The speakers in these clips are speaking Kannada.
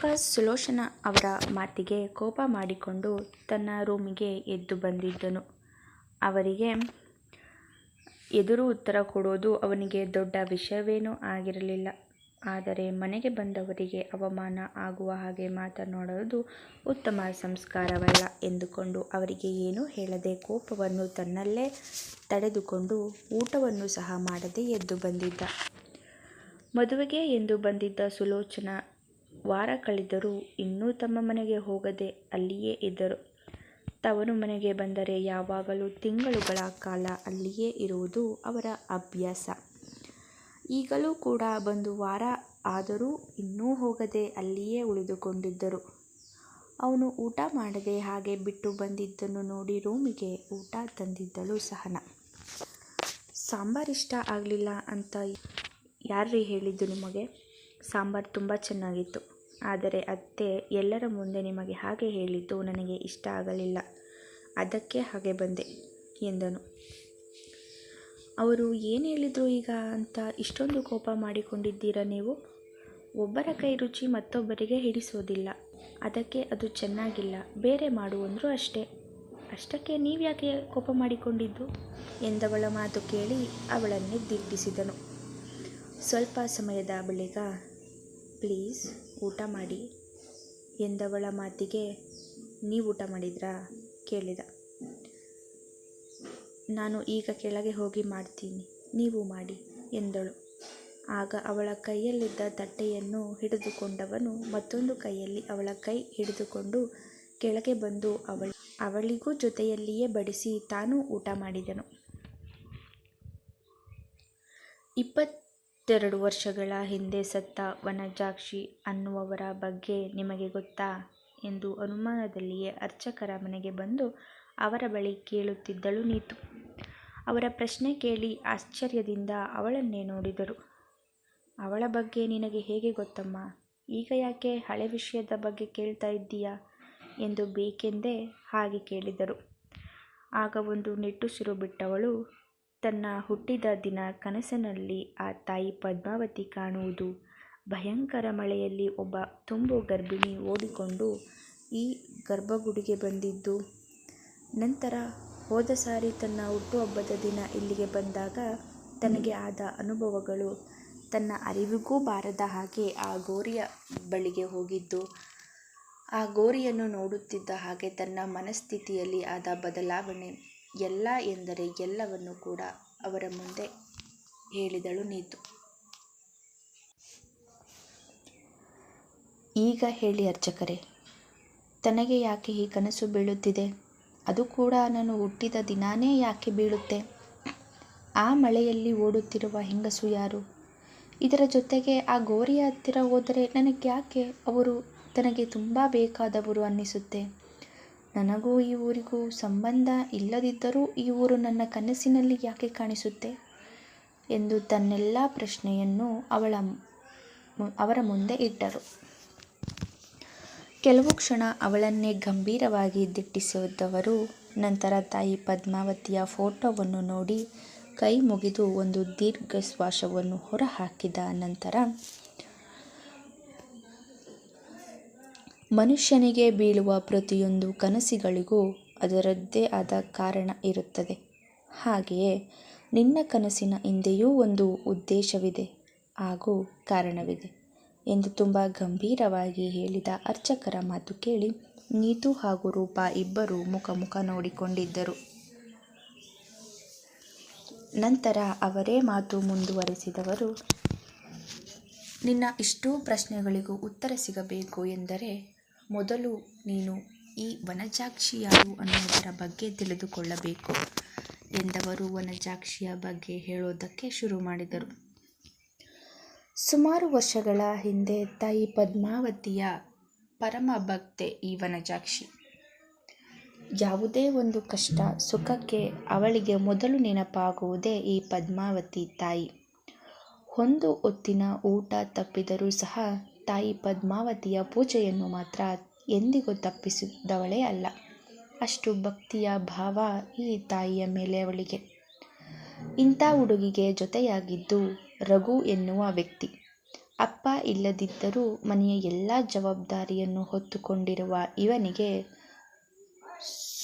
ಸುಲೋಚನ ಅವರ ಮಾತಿಗೆ ಕೋಪ ಮಾಡಿಕೊಂಡು ತನ್ನ ರೂಮಿಗೆ ಎದ್ದು ಬಂದಿದ್ದನು. ಅವರಿಗೆ ಎದುರು ಉತ್ತರ ಕೊಡೋದು ಅವನಿಗೆ ದೊಡ್ಡ ವಿಷಯವೇನೂ ಆಗಿರಲಿಲ್ಲ. ಆದರೆ ಮನೆಗೆ ಬಂದವರಿಗೆ ಅವಮಾನ ಆಗುವ ಹಾಗೆ ಮಾತನಾಡುವುದು ಉತ್ತಮ ಸಂಸ್ಕಾರವಲ್ಲ ಎಂದುಕೊಂಡು ಅವರಿಗೆ ಏನೂ ಹೇಳದೆ ಕೋಪವನ್ನು ತನ್ನಲ್ಲೇ ತಡೆದುಕೊಂಡು ಊಟವನ್ನು ಸಹ ಮಾಡದೆ ಎದ್ದು ಬಂದಿದ್ದ. ಮದುವೆಗೆ ಎಂದು ಬಂದಿದ್ದ ಸುಲೋಚನಾ ವಾರ ಕಳೆದರೂ ಇನ್ನೂ ತಮ್ಮ ಮನೆಗೆ ಹೋಗದೆ ಅಲ್ಲಿಯೇ ಇದ್ದರು. ತವರು ಮನೆಗೆ ಬಂದರೆ ಯಾವಾಗಲೂ ತಿಂಗಳುಗಳ ಕಾಲ ಅಲ್ಲಿಯೇ ಇರುವುದು ಅವರ ಅಭ್ಯಾಸ. ಈಗಲೂ ಕೂಡ ಬಂದು ವಾರ ಆದರೂ ಇನ್ನೂ ಹೋಗದೆ ಅಲ್ಲಿಯೇ ಉಳಿದುಕೊಂಡಿದ್ದರು. ಅವನು ಊಟ ಮಾಡದೆ ಹಾಗೆ ಬಿಟ್ಟು ಬಂದಿದ್ದನ್ನು ನೋಡಿ ರೂಮಿಗೆ ಊಟ ತಂದಿದ್ದಳು ಸಹನ. ಸಾಂಬಾರು ಇಷ್ಟ ಆಗಲಿಲ್ಲ ಅಂತ ಯಾರ್ರೀ ಹೇಳಿದ್ದು ನಿಮಗೆ? ಸಾಂಬಾರು ತುಂಬ ಚೆನ್ನಾಗಿತ್ತು. ಆದರೆ ಅತ್ತೆ ಎಲ್ಲರ ಮುಂದೆ ನಿಮಗೆ ಹಾಗೆ ಹೇಳಿದ್ದು ನನಗೆ ಇಷ್ಟ ಆಗಲಿಲ್ಲ. ಅದಕ್ಕೆ ಹಾಗೆ ಬಂದೆ ಎಂದನು. ಅವರು ಏನು ಹೇಳಿದರು ಈಗ ಅಂತ ಇಷ್ಟೊಂದು ಕೋಪ ಮಾಡಿಕೊಂಡಿದ್ದೀರಾ ನೀವು? ಒಬ್ಬರ ಕೈ ರುಚಿ ಮತ್ತೊಬ್ಬರಿಗೆ ಹಿಡಿಸೋದಿಲ್ಲ. ಅದಕ್ಕೆ ಅದು ಚೆನ್ನಾಗಿಲ್ಲ. ಬೇರೆ ಮಾಡು ಅಂದರೂ ಅಷ್ಟೇ. ಅಷ್ಟಕ್ಕೆ ನೀವು ಯಾಕೆ ಕೋಪ ಮಾಡಿಕೊಂಡಿದ್ದು? ಎಂದವಳ ಮಾತು ಕೇಳಿ ಅವಳನ್ನೇ ದಿಟ್ಟಿಸಿದನು. ಸ್ವಲ್ಪ ಸಮಯದ ಬಳಿಕ ಪ್ಲೀಸ್ ಊಟ ಮಾಡಿ ಎಂದವಳ ಮಾತಿಗೆ ನೀವು ಊಟ ಮಾಡಿದ್ರಾ? ಕೇಳಿದ. ನಾನು ಈಗ ಕೆಳಗೆ ಹೋಗಿ ಮಾಡ್ತೀನಿ, ನೀವು ಮಾಡಿ ಎಂದಳು. ಆಗ ಅವಳ ಕೈಯಲ್ಲಿದ್ದ ತಟ್ಟೆಯನ್ನು ಹಿಡಿದುಕೊಂಡವನು ಮತ್ತೊಂದು ಕೈಯಲ್ಲಿ ಅವಳ ಕೈ ಹಿಡಿದುಕೊಂಡು ಕೆಳಗೆ ಬಂದು ಅವಳ, ಅವಳಿಗೂ ಜೊತೆಯಲ್ಲಿಯೇ ಬಡಿಸಿ ತಾನೂ ಊಟ ಮಾಡಿದನು. ಇಪ್ಪತ್ತೆರಡು ವರ್ಷಗಳ ಹಿಂದೆ ಸತ್ತ ವನಜಾಕ್ಷಿ ಅನ್ನುವವರ ಬಗ್ಗೆ ನಿಮಗೆ ಗೊತ್ತಾ? ಎಂದು ಅನುಮಾನದಲ್ಲಿಯೇ ಅರ್ಚಕರ ಮನೆಗೆ ಬಂದು ಅವರ ಬಳಿ ಕೇಳುತ್ತಿದ್ದಳು ನೀತು. ಅವರ ಪ್ರಶ್ನೆ ಕೇಳಿ ಆಶ್ಚರ್ಯದಿಂದ ಅವಳನ್ನೇ ನೋಡಿದರು. ಅವಳ ಬಗ್ಗೆ ನಿನಗೆ ಹೇಗೆ ಗೊತ್ತಮ್ಮ? ಈಗ ಯಾಕೆ ಹಳೆ ವಿಷಯದ ಬಗ್ಗೆ ಕೇಳ್ತಾ ಇದ್ದೀಯಾ? ಎಂದು ಬೇಕೆಂದೇ ಹಾಗೆ ಕೇಳಿದರು. ಆಗ ಒಂದು ನಿಟ್ಟುಸಿರು ಬಿಟ್ಟವಳು ತನ್ನ ಹುಟ್ಟಿದ ದಿನ ಕನಸಿನಲ್ಲಿ ಆ ತಾಯಿ ಪದ್ಮಾವತಿ ಕಾಣುವುದು. ಭಯಂಕರ ಮಳೆಯಲ್ಲಿ ಒಬ್ಬ ತುಂಬು ಗರ್ಭಿಣಿ ಓಡಿಕೊಂಡು ಈ ಗರ್ಭಗುಡಿಗೆ ಬಂದಿದ್ದು. ನಂತರ ಹೋದ ಸಾರಿ ತನ್ನ ಹುಟ್ಟುಹಬ್ಬದ ದಿನ ಇಲ್ಲಿಗೆ ಬಂದಾಗ ತನಗೆ ಆದ ಅನುಭವಗಳು ತನ್ನ ಅರಿವಿಗೂ ಬಾರದ ಹಾಗೆ ಆ ಗೋರಿಯ ಬಳಿಗೆ ಹೋಗಿದ್ದು. ಆ ಗೋರಿಯನ್ನು ನೋಡುತ್ತಿದ್ದ ಹಾಗೆ ತನ್ನ ಮನಸ್ಥಿತಿಯಲ್ಲಿ ಆದ ಬದಲಾವಣೆ ಎಲ್ಲ ಎಂದರೆ ಎಲ್ಲವನ್ನು ಕೂಡ ಅವರ ಮುಂದೆ ಹೇಳಿದಳು ನೀತು. ಈಗ ಹೇಳಿ ಅರ್ಚಕರೇ, ತನಗೆ ಯಾಕೆ ಈ ಕನಸು ಬೀಳುತ್ತಿದೆ? ಅದು ಕೂಡ ನಾನು ಹುಟ್ಟಿದ ದಿನಾನೇ ಯಾಕೆ ಬೀಳುತ್ತೆ? ಆ ಮಳೆಯಲ್ಲಿ ಓಡುತ್ತಿರುವ ಹೆಂಗಸು ಯಾರು? ಇದರ ಜೊತೆಗೆ ಆ ಗೋರಿಯ ಹತ್ತಿರ ಹೋದರೆ ನನಗೆ ಯಾಕೆ ಅವರು ತನಗೆ ತುಂಬ ಬೇಕಾದವರು ಅನ್ನಿಸುತ್ತೆ? ನನಗೂ ಈ ಊರಿಗೂ ಸಂಬಂಧ ಇಲ್ಲದಿದ್ದರೂ ಈ ಊರು ನನ್ನ ಕನಸಿನಲ್ಲಿ ಯಾಕೆ ಕಾಣಿಸುತ್ತೆ? ಎಂದು ತನ್ನೆಲ್ಲ ಪ್ರಶ್ನೆಯನ್ನು ಅವಳ ಅವರ ಮುಂದೆ ಇಟ್ಟರು. ಕೆಲವು ಕ್ಷಣ ಅವಳನ್ನೇ ಗಂಭೀರವಾಗಿ ದಿಟ್ಟಿಸಿದ್ದವರು ನಂತರ ತಾಯಿ ಪದ್ಮಾವತಿಯ ಫೋಟೋವನ್ನು ನೋಡಿ ಕೈ ಮುಗಿದು ಒಂದು ದೀರ್ಘ ಶ್ವಾಸವನ್ನು ಹೊರಹಾಕಿದ ನಂತರ ಮನುಷ್ಯನಿಗೆ ಬೀಳುವ ಪ್ರತಿಯೊಂದು ಕನಸಿಗಳಿಗೂ ಅದರದ್ದೇ ಆದ ಕಾರಣ ಇರುತ್ತದೆ. ಹಾಗೆಯೇ ನಿನ್ನ ಕನಸಿನ ಹಿಂದೆಯೂ ಒಂದು ಉದ್ದೇಶವಿದೆ ಹಾಗೂ ಕಾರಣವಿದೆ ಎಂದು ತುಂಬ ಗಂಭೀರವಾಗಿ ಹೇಳಿದ ಅರ್ಚಕರ ಮಾತು ಕೇಳಿ ನೀತು ಹಾಗೂ ರೂಪ ಇಬ್ಬರೂ ಮುಖ ಮುಖ ನೋಡಿಕೊಂಡಿದ್ದರು. ನಂತರ ಅವರೇ ಮಾತು ಮುಂದುವರೆಸಿದವರು, ನಿನ್ನ ಇಷ್ಟೂ ಪ್ರಶ್ನೆಗಳಿಗೂ ಉತ್ತರ ಸಿಗಬೇಕು ಎಂದರೆ ಮೊದಲು ನೀನು ಈ ವನಜಾಕ್ಷಿ ಯಾರು ಅನ್ನೋದರ ಬಗ್ಗೆ ತಿಳಿದುಕೊಳ್ಳಬೇಕು ಎಂದವರು ವನಜಾಕ್ಷಿಯ ಬಗ್ಗೆ ಹೇಳೋದಕ್ಕೆ ಶುರು ಮಾಡಿದರು. ಸುಮಾರು ವರ್ಷಗಳ ಹಿಂದೆ ತಾಯಿ ಪದ್ಮಾವತಿಯ ಪರಮ ಭಕ್ತೆ ಈ ವನಜಾಕ್ಷಿ. ಯಾವುದೇ ಒಂದು ಕಷ್ಟ, ಸುಖಕ್ಕೆ ಅವಳಿಗೆ ಮೊದಲು ನೆನಪಾಗುವುದೇ ಈ ಪದ್ಮಾವತಿ ತಾಯಿ. ಒಂದು ಹೊತ್ತಿನ ಊಟ ತಪ್ಪಿದರೂ ಸಹ ತಾಯಿ ಪದ್ಮಾವತಿಯ ಪೂಜೆಯನ್ನು ಮಾತ್ರ ಎಂದಿಗೂ ತಪ್ಪಿಸಿದವಳೇ ಅಲ್ಲ. ಅಷ್ಟು ಭಕ್ತಿಯ ಭಾವ ಈ ತಾಯಿಯ ಮೇಲೆ ಅವಳಿಗೆ. ಇಂಥ ಹುಡುಗಿಗೆ ಜೊತೆಯಾಗಿದ್ದು ರಘು ಎನ್ನುವ ವ್ಯಕ್ತಿ. ಅಪ್ಪ ಇಲ್ಲದಿದ್ದರೂ ಮನೆಯ ಎಲ್ಲ ಜವಾಬ್ದಾರಿಯನ್ನು ಹೊತ್ತುಕೊಂಡಿರುವ ಇವನಿಗೆ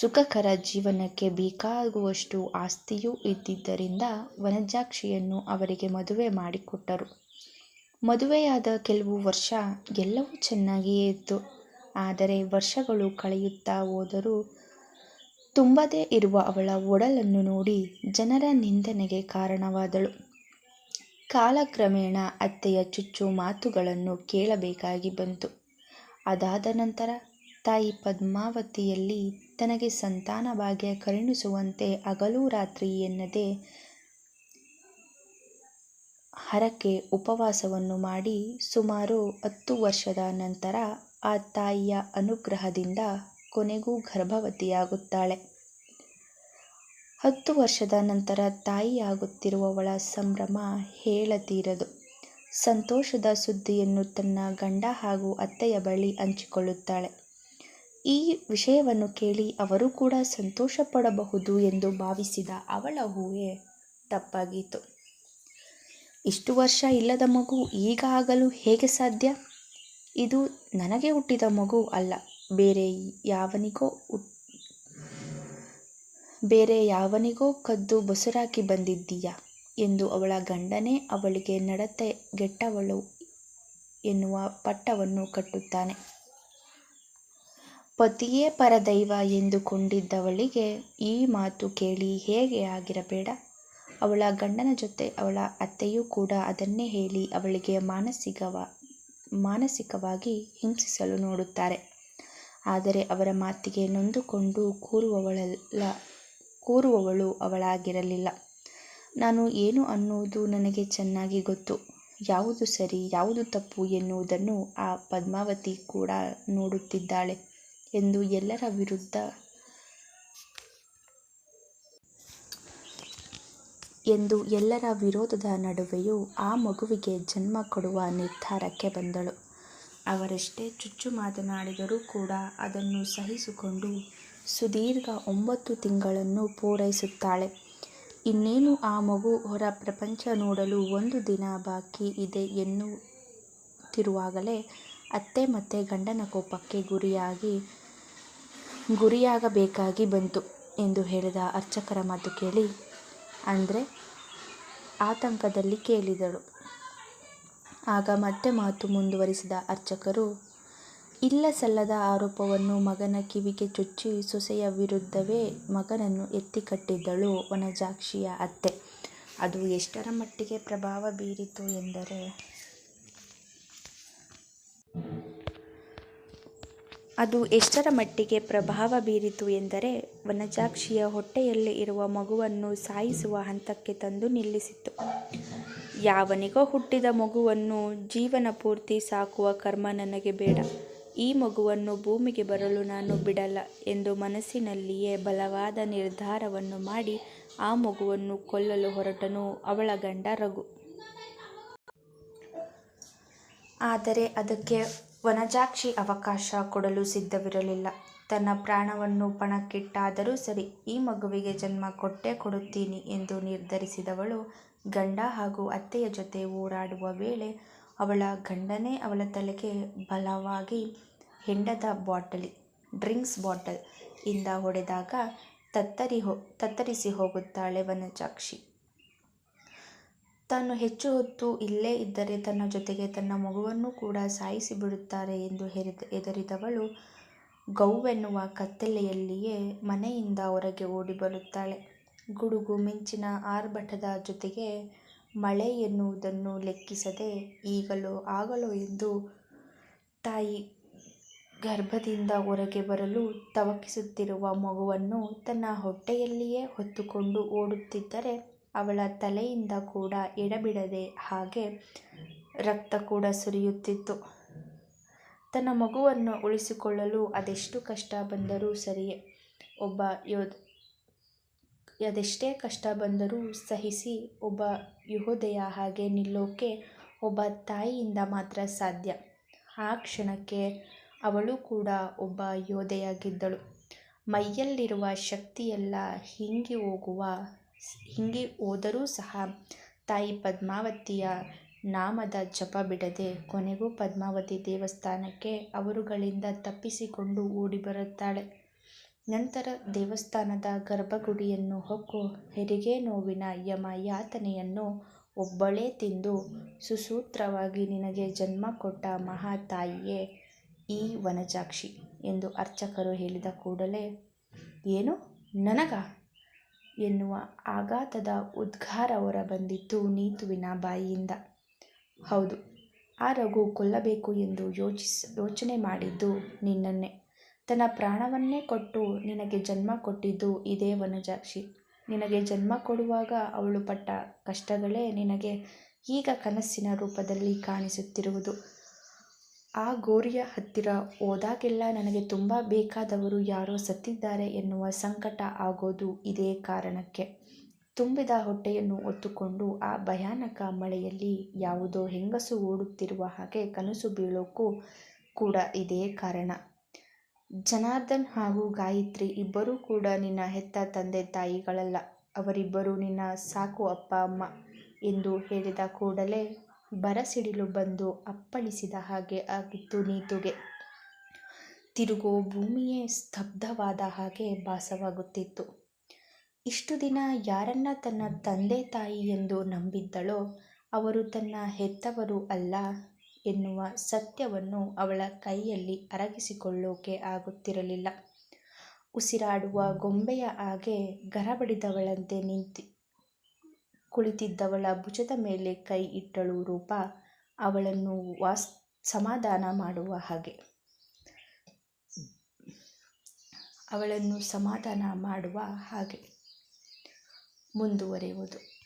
ಸುಖಕರ ಜೀವನಕ್ಕೆ ಬೇಕಾಗುವಷ್ಟು ಆಸ್ತಿಯೂ ಇದ್ದಿದ್ದರಿಂದ ವನಜಾಕ್ಷಿಯನ್ನು ಅವರಿಗೆ ಮದುವೆ ಮಾಡಿಕೊಟ್ಟರು. ಮದುವೆಯಾದ ಕೆಲವು ವರ್ಷ ಎಲ್ಲವೂ ಚೆನ್ನಾಗಿಯೇ ಇತ್ತು. ಆದರೆ ವರ್ಷಗಳು ಕಳೆಯುತ್ತಾ ಹೋದರೂ ತುಂಬದೇ ಇರುವ ಅವಳ ಒಡಲನ್ನು ನೋಡಿ ಜನರ ನಿಂದನೆಗೆ ಕಾರಣವಾದಳು. ಕಾಲಕ್ರಮೇಣ ಅತ್ತೆಯ ಚುಚ್ಚು ಮಾತುಗಳನ್ನು ಕೇಳಬೇಕಾಗಿ ಬಂತು. ಅದಾದ ನಂತರ ತಾಯಿ ಪದ್ಮಾವತಿಯಲ್ಲಿ ತನಗೆ ಸಂತಾನ ಭಾಗ್ಯ ಕರುಣಿಸುವಂತೆ ಹಗಲು ರಾತ್ರಿ ಎನ್ನದೆ ಹರಕೆ ಉಪವಾಸವನ್ನು ಮಾಡಿ ಸುಮಾರು ಹತ್ತು ವರ್ಷದ ನಂತರ ಆ ತಾಯಿಯ ಅನುಗ್ರಹದಿಂದ ಕೊನೆಗೂ ಗರ್ಭವತಿಯಾಗುತ್ತಾಳೆ. ಹತ್ತು ವರ್ಷದ ನಂತರ ತಾಯಿಯಾಗುತ್ತಿರುವವಳ ಸಂಭ್ರಮ ಹೇಳತೀರದು. ಸಂತೋಷದ ಸುದ್ದಿಯನ್ನು ತನ್ನ ಗಂಡ ಹಾಗೂ ಅತ್ತೆಯ ಬಳಿ ಹಂಚಿಕೊಳ್ಳುತ್ತಾಳೆ. ಈ ವಿಷಯವನ್ನು ಕೇಳಿ ಅವರು ಕೂಡ ಸಂತೋಷಪಡಬಹುದು ಎಂದು ಭಾವಿಸಿದ ಅವಳ ಊಹೆ ತಪ್ಪಾಗಿತ್ತು ಇಷ್ಟು ವರ್ಷ ಇಲ್ಲದ ಮಗು ಈಗ ಆಗಲು ಹೇಗೆ ಸಾಧ್ಯ? ಇದು ನನಗೆ ಹುಟ್ಟಿದ ಮಗು ಅಲ್ಲ, ಬೇರೆ ಯಾವನಿಗೋ ಬೇರೆ ಯಾವನಿಗೋ ಕದ್ದು ಬಸುರಾಕಿ ಬಂದಿದ್ದೀಯಾ ಎಂದು ಅವಳ ಗಂಡನೇ ಅವಳಿಗೆ ನಡತೆ ಗೆಟ್ಟವಳು ಎನ್ನುವ ಪಟ್ಟವನ್ನು ಕಟ್ಟುತ್ತಾನೆ. ಪತಿಯೇ ಪರದೈವ ಎಂದುಕೊಂಡಿದ್ದವಳಿಗೆ ಈ ಮಾತು ಕೇಳಿ ಹೇಗೆ ಆಗಿರಬೇಡ? ಅವಳ ಗಂಡನ ಜೊತೆ ಅವಳ ಅತ್ತೆಯೂ ಕೂಡ ಅದನ್ನೇ ಹೇಳಿ ಅವಳಿಗೆ ಮಾನಸಿಕವ, ಮಾನಸಿಕವಾಗಿ ಹಿಂಸಿಸಲು ನೋಡುತ್ತಾರೆ. ಆದರೆ ಅವರ ಮಾತಿಗೆ ನೊಂದುಕೊಂಡು ಕೂರುವವಳಲ್ಲ, ಕೂರುವವಳು ಅವಳಾಗಿರಲಿಲ್ಲ. ನಾನು ಏನು ಅನ್ನುವುದು ನನಗೆ ಚೆನ್ನಾಗಿ ಗೊತ್ತು. ಯಾವುದು ಸರಿ, ಯಾವುದು ತಪ್ಪು ಎನ್ನುವುದನ್ನು ಆ ಪದ್ಮಾವತಿ ಕೂಡ ನೋಡುತ್ತಿದ್ದಾಳೆ ಎಂದು ಎಲ್ಲರ ವಿರುದ್ಧ ಎಂದು ಎಲ್ಲರ ವಿರೋಧದ ನಡುವೆಯೂ ಆ ಮಗುವಿಗೆ ಜನ್ಮ ಕೊಡುವ ನಿರ್ಧಾರಕ್ಕೆ ಬಂದಳು. ಅವರೆಷ್ಟೇ ಚುಚ್ಚು ಮಾತನಾಡಿದರೂ ಕೂಡ ಅದನ್ನು ಸಹಿಸಿಕೊಂಡು ಸುದೀರ್ಘ ಒಂಬತ್ತು ತಿಂಗಳನ್ನು ಪೂರೈಸುತ್ತಾಳೆ. ಇನ್ನೇನು ಆ ಮಗು ಹೊರ ಪ್ರಪಂಚ ನೋಡಲು ಒಂದು ದಿನ ಬಾಕಿ ಇದೆ ಎನ್ನುತ್ತಿರುವಾಗಲೇ ಅತ್ತೆ ಮತ್ತೆ ಗಂಡನ ಕೋಪಕ್ಕೆ ಗುರಿಯಾಗಿ, ಗುರಿಯಾಗಬೇಕಾಗಿ ಬಂತು ಎಂದು ಹೇಳಿದ ಅರ್ಚಕರ ಮಾತು ಕೇಳಿ ಅಂದರೆ ಆತಂಕದಲ್ಲಿ ಕೇಳಿದಳು. ಆಗ ಮತ್ತೆ ಮಾತು ಮುಂದುವರಿಸಿದ ಅರ್ಚಕರು, ಇಲ್ಲ ಸಲ್ಲದ ಆರೋಪವನ್ನು ಮಗನ ಕಿವಿಗೆ ಚುಚ್ಚಿ ಸೊಸೆಯ ವಿರುದ್ಧವೇ ಮಗನನ್ನು ಎತ್ತಿಕಟ್ಟಿದ್ದಳು ವನಜಾಕ್ಷಿಯ ಅತ್ತೆ. ಅದು ಎಷ್ಟರ ಮಟ್ಟಿಗೆ ಪ್ರಭಾವ ಬೀರಿತು ಎಂದರೆ ಅದು ಎಷ್ಟರ ಮಟ್ಟಿಗೆ ಪ್ರಭಾವ ಬೀರಿತು ಎಂದರೆ ವನಜಾಕ್ಷಿಯ ಹೊಟ್ಟೆಯಲ್ಲಿ ಇರುವ ಮಗುವನ್ನು ಸಾಯಿಸುವ ಹಂತಕ್ಕೆ ತಂದು ನಿಲ್ಲಿಸಿತು ಯಾವನಿಗೋ ಹುಟ್ಟಿದ ಮಗುವನ್ನು ಜೀವನ ಪೂರ್ತಿ ಸಾಕುವ ಕರ್ಮ ನನಗೆ ಬೇಡ. ಈ ಮಗುವನ್ನು ಭೂಮಿಗೆ ಬರಲು ನಾನು ಬಿಡಲ್ಲ ಎಂದು ಮನಸ್ಸಿನಲ್ಲಿಯೇ ಬಲವಾದ ನಿರ್ಧಾರವನ್ನು ಮಾಡಿ ಆ ಮಗುವನ್ನು ಕೊಲ್ಲಲು ಹೊರಟನು ಅವಳ ಗಂಡ ರಘು. ಆದರೆ ಅದಕ್ಕೆ ವನಜಾಕ್ಷಿ ಅವಕಾಶ ಕೊಡಲು ಸಿದ್ಧವಿರಲಿಲ್ಲ. ತನ್ನ ಪ್ರಾಣವನ್ನು ಪಣಕ್ಕಿಟ್ಟಾದರೂ ಸರಿ, ಈ ಮಗುವಿಗೆ ಜನ್ಮ ಕೊಟ್ಟೇ ಕೊಡುತ್ತೀನಿ ಎಂದು ನಿರ್ಧರಿಸಿದವಳು ಗಂಡ ಹಾಗೂ ಅತ್ತೆಯ ಜೊತೆ ಓಡಾಡುವ ವೇಳೆ ಅವಳ ಗಂಡನೇ ಅವಳ ತಲೆಗೆ ಬಲವಾಗಿ ಹೆಂಡದ ಬಾಟಲಿ, ಡ್ರಿಂಕ್ಸ್ ಬಾಟಲ್ ಇಂದ ಹೊಡೆದಾಗ ತತ್ತರಿ ಹೋ, ತತ್ತರಿಸಿ ಹೋಗುತ್ತಾಳೆ ವನಜಾಕ್ಷಿ. ತಾನು ಹೆಚ್ಚು ಹೊತ್ತು ಇಲ್ಲೇ ಇದ್ದರೆ ತನ್ನ ಜೊತೆಗೆ ತನ್ನ ಮಗುವನ್ನು ಕೂಡ ಸಾಯಿಸಿ ಬಿಡುತ್ತಾರೆ ಎಂದು ಹೆರಿದ, ಹೆದರಿದವಳು ಗೌವೆನ್ನುವ ಕತ್ತಲೆಯಲ್ಲಿಯೇ ಮನೆಯಿಂದ ಹೊರಗೆ ಓಡಿ ಬರುತ್ತಾಳೆ. ಗುಡುಗು ಮಿಂಚಿನ ಆರ್ಭಟದ ಜೊತೆಗೆ ಮಳೆ ಎನ್ನುವುದನ್ನು ಲೆಕ್ಕಿಸದೆ ಈಗಲೋ ಆಗಲೋ ಎಂದು ತಾಯಿ ಗರ್ಭದಿಂದ ಹೊರಗೆ ಬರಲು ತವಕಿಸುತ್ತಿರುವ ಮಗುವನ್ನು ತನ್ನ ಹೊಟ್ಟೆಯಲ್ಲಿಯೇ ಹೊತ್ತುಕೊಂಡು ಓಡುತ್ತಿದ್ದರೆ ಅವಳ ತಲೆಯಿಂದ ಕೂಡ ಎಡಬಿಡದೆ ಹಾಗೆ ರಕ್ತ ಕೂಡ ಸುರಿಯುತ್ತಿತ್ತು. ತನ್ನ ಮಗುವನ್ನು ಉಳಿಸಿಕೊಳ್ಳಲು ಅದೆಷ್ಟು ಕಷ್ಟ ಬಂದರೂ ಸರಿಯೇ. ಒಬ್ಬ ಯೋಧ, ಅದೆಷ್ಟೇ ಕಷ್ಟ ಬಂದರೂ ಸಹಿಸಿ ಒಬ್ಬ ಯೋಧೆಯ ಹಾಗೆ ನಿಲ್ಲೋಕೆ ಒಬ್ಬ ತಾಯಿಯಿಂದ ಮಾತ್ರ ಸಾಧ್ಯ. ಆ ಕ್ಷಣಕ್ಕೆ ಅವಳು ಕೂಡ ಒಬ್ಬ ಯೋಧೆಯಾಗಿದ್ದಳು. ಮೈಯಲ್ಲಿರುವ ಶಕ್ತಿಯೆಲ್ಲ ಹಿಂಗಿ ಹೋಗುವ ಹಿಂಗಿ ಹೋದರೂ ಸಹ ತಾಯಿ ಪದ್ಮಾವತಿಯ ನಾಮದ ಜಪ ಬಿಡದೆ ಕೊನೆಗೂ ಪದ್ಮಾವತಿ ದೇವಸ್ಥಾನಕ್ಕೆ ಅವರುಗಳಿಂದ ತಪ್ಪಿಸಿಕೊಂಡು ಓಡಿ ಬರುತ್ತಾಳೆ. ನಂತರ ದೇವಸ್ಥಾನದ ಗರ್ಭಗುಡಿಯನ್ನು ಹೊಕ್ಕು ಹೆರಿಗೆ ನೋವಿನ ಯಮ ಯಾತನೆಯನ್ನು ಒಬ್ಬಳೇ ತಿಂದು ಸುಸೂತ್ರವಾಗಿ ನಿನಗೆ ಜನ್ಮ ಕೊಟ್ಟ ಮಹಾತಾಯಿಯೇ ಈ ವನಜಾಕ್ಷಿ ಎಂದು ಅರ್ಚಕರು ಹೇಳಿದ ಕೂಡಲೇ, ಏನು? ನನಗ? ಎನ್ನುವ ಆಘಾತದ ಉದ್ಗಾರ ಹೊರಬಂದಿತ್ತು ನೀತುವಿನ ಬಾಯಿಯಿಂದ. ಹೌದು, ಆ ರಘು ಕೊಲ್ಲಬೇಕು ಎಂದು ಯೋಚಿಸ್, ಯೋಚನೆ ಮಾಡಿದ್ದು ನಿನ್ನನ್ನೇ. ತನ್ನ ಪ್ರಾಣವನ್ನೇ ಕೊಟ್ಟು ನಿನಗೆ ಜನ್ಮ ಕೊಟ್ಟಿದ್ದು ಇದೇ ವನಜಾಕ್ಷಿ. ನಿನಗೆ ಜನ್ಮ ಕೊಡುವಾಗ ಅವಳು ಪಟ್ಟ ಕಷ್ಟಗಳೇ ನಿನಗೆ ಈಗ ಕನಸಿನ ರೂಪದಲ್ಲಿ ಕಾಣಿಸುತ್ತಿರುವುದು. ಆ ಗೋರಿಯ ಹತ್ತಿರ ಹೋದಾಗೆಲ್ಲ ನನಗೆ ತುಂಬ ಬೇಕಾದವರು ಯಾರೋ ಸತ್ತಿದ್ದಾರೆ ಎನ್ನುವ ಸಂಕಟ ಆಗೋದು ಇದೇ ಕಾರಣಕ್ಕೆ. ತುಂಬಿದ ಹೊಟ್ಟೆಯನ್ನು ಹೊತ್ತುಕೊಂಡು ಆ ಭಯಾನಕ ಮಳೆಯಲ್ಲಿ ಯಾವುದೋ ಹೆಂಗಸು ಓಡುತ್ತಿರುವ ಹಾಗೆ ಕನಸು ಬೀಳೋಕ್ಕೂ ಕೂಡ ಇದೇ ಕಾರಣ. ಜನಾರ್ದನ್ ಹಾಗೂ ಗಾಯತ್ರಿ ಇಬ್ಬರೂ ಕೂಡ ನಿನ್ನ ಹೆತ್ತ ತಂದೆ ತಾಯಿಗಳಲ್ಲ. ಅವರಿಬ್ಬರು ನಿನ್ನ ಸಾಕು ಅಪ್ಪ, ಅಮ್ಮ ಎಂದು ಹೇಳಿದ ಕೂಡಲೇ ಬರಸಿಡಿಲು ಬಂದು ಅಪ್ಪಳಿಸಿದ ಹಾಗೆ ಆಗಿತ್ತು ನೀತುಗೆ. ತಿರುಗೋ ಭೂಮಿಯೇ ಸ್ತಬ್ಧವಾದ ಹಾಗೆ ಭಾಸವಾಗುತ್ತಿತ್ತು. ಇಷ್ಟು ದಿನ ಯಾರನ್ನ ತನ್ನ ತಂದೆ ತಾಯಿ ಎಂದು ನಂಬಿದ್ದಳೋ ಅವರು ತನ್ನ ಹೆತ್ತವರು ಅಲ್ಲ ಎನ್ನುವ ಸತ್ಯವನ್ನು ಅವಳ ಕೈಯಲ್ಲಿ ಅರಗಿಸಿಕೊಳ್ಳೋಕೆ ಆಗುತ್ತಿರಲಿಲ್ಲ. ಉಸಿರಾಡುವ ಗೊಂಬೆಯ ಹಾಗೆ ಗರಬಡಿದವಳಂತೆ ನಿಂತಿ ಕುಳಿತಿದ್ದವಳ ಭುಜದ ಮೇಲೆ ಕೈ ಇಟ್ಟಳು ರೂಪ. ಅವಳನ್ನು ವಾಸ್, ಸಮಾಧಾನ ಮಾಡುವ ಹಾಗೆ. ಅವಳನ್ನು ಸಮಾಧಾನ ಮಾಡುವ ಹಾಗೆ ಮುಂದುವರೆಯುವುದು.